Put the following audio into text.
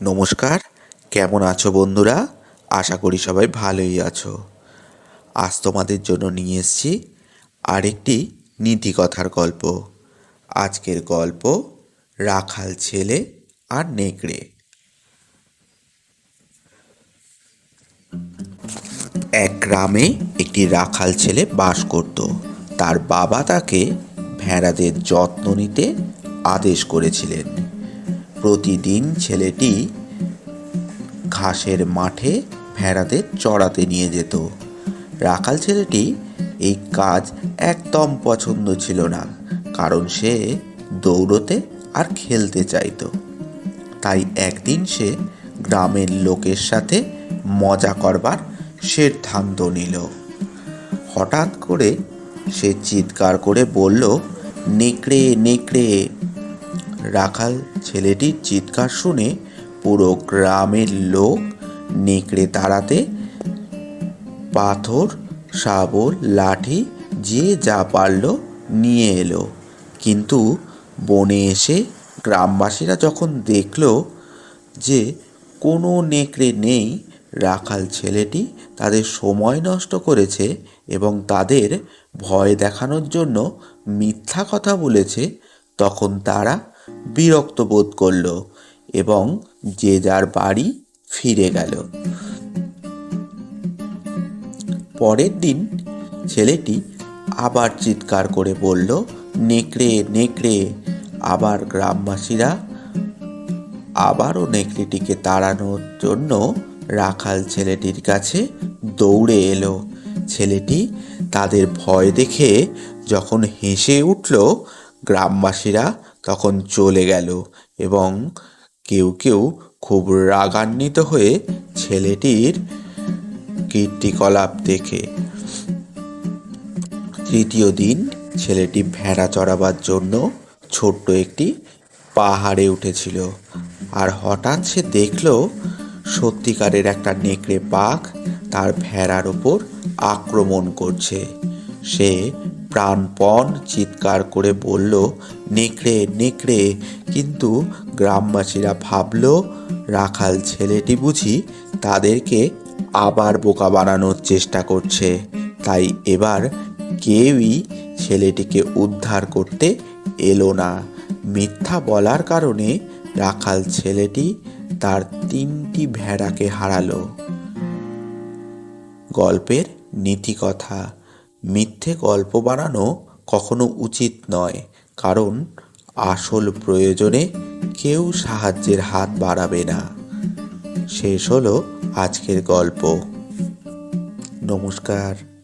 নমস্কার, কেমন আছো বন্ধুরা? আশা করি সবাই ভালোই আছো। আজ তোমাদের জন্য নিয়ে এসেছি আরেকটি নীতিকথার গল্প। আজকের গল্প, রাখাল ছেলে আর নেকড়ে। এক গ্রামে একটি রাখাল ছেলে বাস করত। তার বাবা তাকে ভেড়াদের যত্ন নিতে আদেশ করেছিলেন। প্রতিদিন ছেলেটি ঘাসের মাঠে ভেড়াদের চড়াতে নিয়ে যেত। রাখাল ছেলেটি এই কাজ একদম পছন্দ ছিল না, কারণ সে দৌড়তে আর খেলতে চাইতো। তাই একদিন সে গ্রামের লোকের সাথে মজা করবার সিদ্ধান্ত নিল। হঠাৎ করে সে চিৎকার করে বলল, নেকড়ে নেকড়ে! রাখাল ছেলেটির চিৎকার শুনে পুরো গ্রামের লোক নেকড়ে তাড়াতে, পাথর শাবল লাঠি, যে যা পারল নিয়ে এলো। কিন্তু বনে এসে গ্রামবাসীরা যখন দেখল যে কোনো নেকড়ে নেই, রাখাল ছেলেটি তাদের সময় নষ্ট করেছে এবং তাদের ভয় দেখানোর জন্য মিথ্যা কথা বলেছে, তখন তারা বিরক্ত বোধ করল এবং যে যার বাড়ি ফিরে গেল। পরের দিন ছেলেটি আবার চিৎকার করে বলল, নেকড়ে নেকড়ে। আবার গ্রামবাসীরা আবারও নেকড়েটিকে তাড়ানোর জন্য রাখাল ছেলেটির কাছে দৌড়ে এলো। ছেলেটি তাদের ভয় দেখে যখন হেসে উঠল, গ্রামবাসীরা তখন চলে গেল এবং কেউ কেউ খুব রাগান্বিত হয়ে ছেলেটির কীর্তিকলাপ দেখে। তৃতীয় দিন ছেলেটি ভেড়া চড়াবার জন্য ছোট্ট একটি পাহাড়ে উঠেছিল আর হঠাৎ সে দেখল সত্যিকারের একটা নেকড়ে বাঘ তার ভেড়ার ওপর আক্রমণ করছে। সে প্রাণপণ চিৎকার করে বলল, নেকড়ে নেকড়ে। কিন্তু গ্রামবাসীরা ভাবল, রাখাল ছেলেটি বুঝি তাদেরকে আবার বোকা বানানোর চেষ্টা করছে। তাই এবার কেউই ছেলেটিকে উদ্ধার করতে এলো না। মিথ্যা বলার কারণে রাখাল ছেলেটি তার তিনটি ভেড়াকে হারালো। গল্পের নীতিকথা। মিথ্যে গল্প বানানো কখনো উচিত নয়, কারণ আসল প্রয়োজনে কেউ সাহায্যের হাত বাড়াবে না। শেষ হলো আজকের গল্প। নমস্কার।